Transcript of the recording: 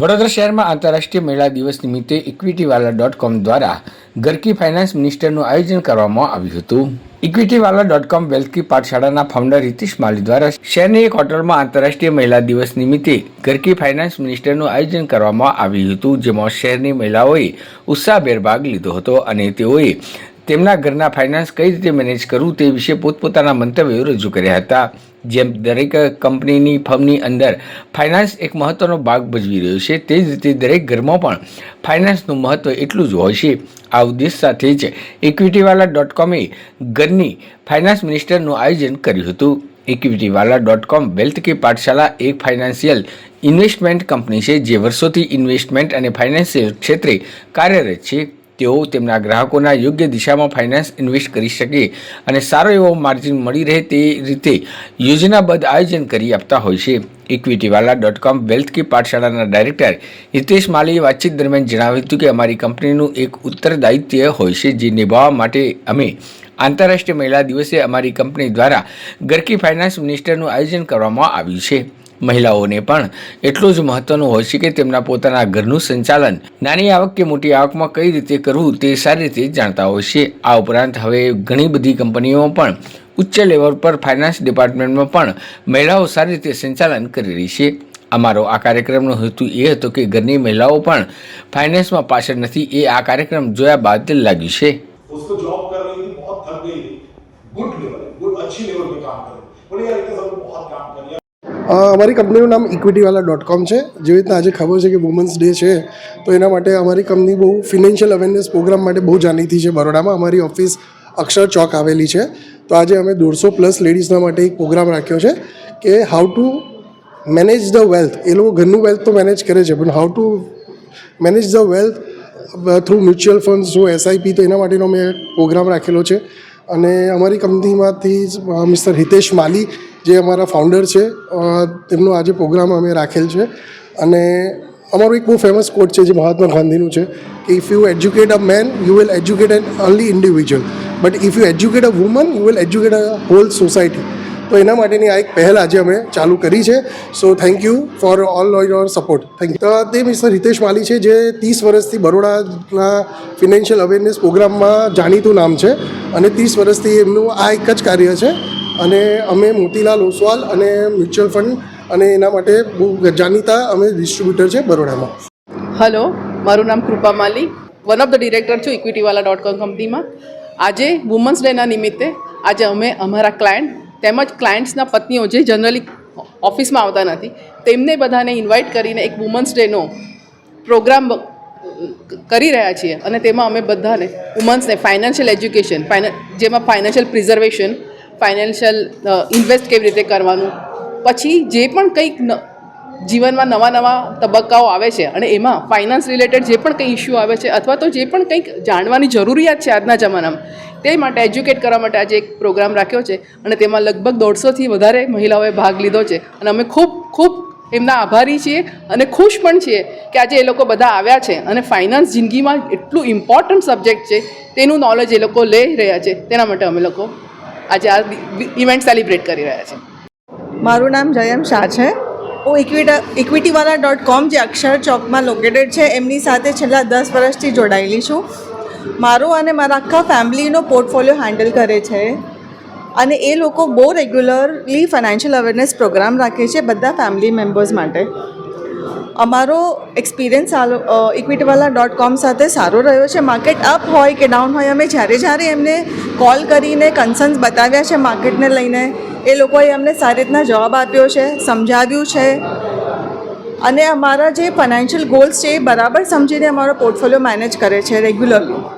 વડોદરા શહેરમાં આંતરરાષ્ટ્રીય મહિલા દિવસ નિમિત્તે ઇક્વિટીવાલા ડોટ કોમ દ્વારા ગરકી ફાઇનાન્સ મિનિસ્ટરનું આયોજન કરવામાં આવ્યું હતું. ઇક્વિટીવાલા ડોટ કોમ વેલ્થકી પાઠશાળાના ફાઉન્ડર હિતેશ માલી દ્વારા શહેરની એક હોટલમાં આંતરરાષ્ટ્રીય મહિલા દિવસ નિમિત્તે ગરકી ફાઇનાન્સ મિનિસ્ટરનું આયોજન કરવામાં આવ્યું હતું, જેમાં શહેરની મહિલાઓએ ઉત્સાહભેર ભાગ લીધો હતો અને તેઓએ તેમના ઘરના ફાઇનાન્સ કઈ રીતે મેનેજ કરવું તે વિશે પોતપોતાના મંતવ્યો રજૂ કર્યા હતા. જેમ દરેક કંપનીની ફર્મની અંદર ફાઇનાન્સ એક મહત્ત્વનો ભાગ ભજવી રહ્યો છે, તે જ રીતે દરેક ઘરમાં પણ ફાઇનાન્સનું મહત્ત્વ એટલું જ હોય છે. આ ઉદ્દેશ સાથે જ ઇક્વિટીવાલા ડોટ કોમે ઘરની ફાઇનાન્સ મિનિસ્ટરનું આયોજન કર્યું હતું. ઇક્વિટીવાલા ડોટ કોમ વેલ્થ કે પાઠશાલા એક ફાઇનાન્શિયલ ઇન્વેસ્ટમેન્ટ કંપની છે, જે વર્ષોથી ઇન્વેસ્ટમેન્ટ અને ફાઇનાન્શિયલ ક્ષેત્રે કાર્યરત છે. તેઓ તેમના ગ્રાહકોના યોગ્ય દિશામાં ફાઇનાન્સ ઇન્વેસ્ટ કરી શકે અને સારો એવો માર્જિન મળી રહે તે રીતે યોજનાબદ્ધ આયોજન કરી આપતા હોય છે. ઇક્વિટીવાલા ડોટ કોમ વેલ્થ કી પાઠશાળાના ડાયરેક્ટર હિતેશ માલીએ વાતચીત દરમિયાન જણાવ્યું હતું કે અમારી કંપનીનું એક ઉત્તરદાયિત્વ હોય છે જે નિભાવવા માટે અમે આંતરરાષ્ટ્રીય મહિલા દિવસે અમારી કંપની દ્વારા ગરકી ફાઇનાન્સ મિનિસ્ટરનું આયોજન કરવામાં આવ્યું છે. મહિલાઓને પણ એટલું જ મહત્વનું હોય છે કે તેમના પોતાના ઘરનું સંચાલન નાની આવક કે મોટી આવકમાં કઈ રીતે કરવું તે સારી રીતે જાણતા હોય છે આ ઉપરાંત હવે ઘણી બધી કંપનીઓ પણ ઉચ્ચ લેવલ પર ફાઇનાન્સ ડિપાર્ટમેન્ટમાં પણ મહિલાઓ સારી રીતે સંચાલન કરી રહી છે અમારો આ કાર્યક્રમનો હેતુ એ હતો કે ઘરની મહિલાઓ પણ ફાઇનાન્સમાં પાછળ નથી એ આ કાર્યક્રમ જોયા બાદ લાગ્યું છે उसको जॉब कर रही थी बहुत थक गई थी गुड लेवल गुड अच्छी लेवल पे काम कर रही बोले यार इतने અમારી કંપનીનું નામ ઇક્વિટીવાલા ડોટ કોમ છે. જેવી રીતના આજે ખબર છે કે વુમન્સ ડે છે, તો એના માટે અમારી કંપની બહુ ફિનાન્શિયલ અવેરનેસ પ્રોગ્રામ માટે બહુ જાણીતી છે બરોડામાં. અમારી ઓફિસ અક્ષર ચોક આવેલી છે. તો આજે અમે દોઢસો પ્લસ લેડીઝના માટે એક પ્રોગ્રામ રાખ્યો છે કે how to manage the wealth એ લોકો ઘરનું વેલ્થ તો મેનેજ કરે છે, પણ how to manage the wealth through mutual fund શું એસઆઈપી તો એના માટેનો મેં પ્રોગ્રામ રાખેલો છે. અને અમારી કંપનીમાંથી મિસ્ટર હિતેશ માલી, જે અમારા ફાઉન્ડર છે તેમનો આજે પ્રોગ્રામ અમે રાખેલ છે. અને અમારું એક બહુ ફેમસ કોટ છે જે મહાત્મા ગાંધીનું છે કે if you educate a man you will educate an only individual but if you educate a woman you will educate a whole society તો એના માટેની આ એક પહેલ આજે અમે ચાલુ કરી છે. So thank you for all your support thank you તે મિસ્ટર હિતેશ માલી છે, જે ત્રીસ વર્ષથી બરોડાના ફિનાન્શિયલ અવેરનેસ પ્રોગ્રામમાં જાણીતું નામ છે અને ત્રીસ વર્ષથી એમનું આ એક જ કાર્ય છે. અને અમે મોતીલાલ ઓસવાલ અને મ્યુચ્યુઅલ ફંડ અને એના માટે બહુ જાણીતા અમે ડિસ્ટ્રીબ્યુટર છે બરોડામાં. હલો મારું નામ Kripa Mali one of the director છું ઇક્વિટીવાલા ડોટ કોમ કંપનીમાં આજે વુમન્સ ડેના નિમિત્તે આજે અમે અમારા ક્લાયન્ટ તેમજ ક્લાયન્ટ્સના પત્નીઓ જે જનરલી ઓફિસમાં આવતા નથી, તેમને બધાને ઇન્વાઇટ કરીને એક વુમન્સ ડેનો પ્રોગ્રામ કરી રહ્યા છીએ. અને તેમાં અમે બધાને વુમન્સને ફાઇનાન્શિયલ એજ્યુકેશન ફાઇના જેમાં ફાઇનાન્શિયલ પ્રિઝર્વેશન ફાઇનાન્શિયલ ઇન્વેસ્ટ કેવી રીતે કરવાનું, પછી જે પણ કંઈક જીવનમાં નવા નવા તબક્કાઓ આવે છે અને એમાં ફાઇનાન્સ રિલેટેડ જે પણ કંઈ ઇસ્યુ આવે છે અથવા તો જે પણ કંઈક જાણવાની જરૂરિયાત છે આજના જમાનામાં, તે માટે એજ્યુકેટ કરવા માટે આજે એક પ્રોગ્રામ રાખ્યો છે અને તેમાં લગભગ દોઢસોથી વધારે મહિલાઓએ ભાગ લીધો છે. અને અમે ખૂબ ખૂબ એમના આભારી છીએ અને ખુશ પણ છીએ કે આજે એ લોકો બધા આવ્યા છે અને ફાઇનાન્સ જિંદગીમાં એટલું ઇમ્પોર્ટન્ટ સબ્જેક્ટ છે, તેનું નોલેજ એ લોકો લઈ રહ્યા છે. તેના માટે અમે લોકો આજે આ ઇવેન્ટ સેલિબ્રેટ કરી રહ્યા છીએ. મારું નામ જયમ શાહ છે. હું ઇક્વિટા ઇક્વિટીવાલા ડોટ કોમ જે અક્ષર ચોકમાં લોકેટેડ છે, એમની સાથે છેલ્લા દસ વર્ષથી જોડાયેલી છું. મારો અને મારા આખા ફેમિલીનો પોર્ટફોલિયો હેન્ડલ કરે છે અને એ લોકો બહુ રેગ્યુલરલી ફાઇનાન્શિયલ અવેરનેસ પ્રોગ્રામ રાખે છે બધા ફેમિલી મેમ્બર્સ માટે. અમારો એક્સપિરિયન્સ ઇક્વિટીવાલા ડોટ કોમ સાથે સારો રહ્યો છે. માર્કેટ અપ હોય કે ડાઉન હોય, અમે જ્યારે જ્યારે એમને કોલ કરીને કન્સર્ન્સ બતાવ્યા છે માર્કેટને લઈને એ લોકોએ અમને સારી રીતના જવાબ આપ્યો છે, સમજાવ્યું છે. અને અમારા જે ફાઇનાન્શિયલ ગોલ્સ છે એ બરાબર સમજીને અમારો પોર્ટફોલિયો મેનેજ કરે છે રેગ્યુલરલી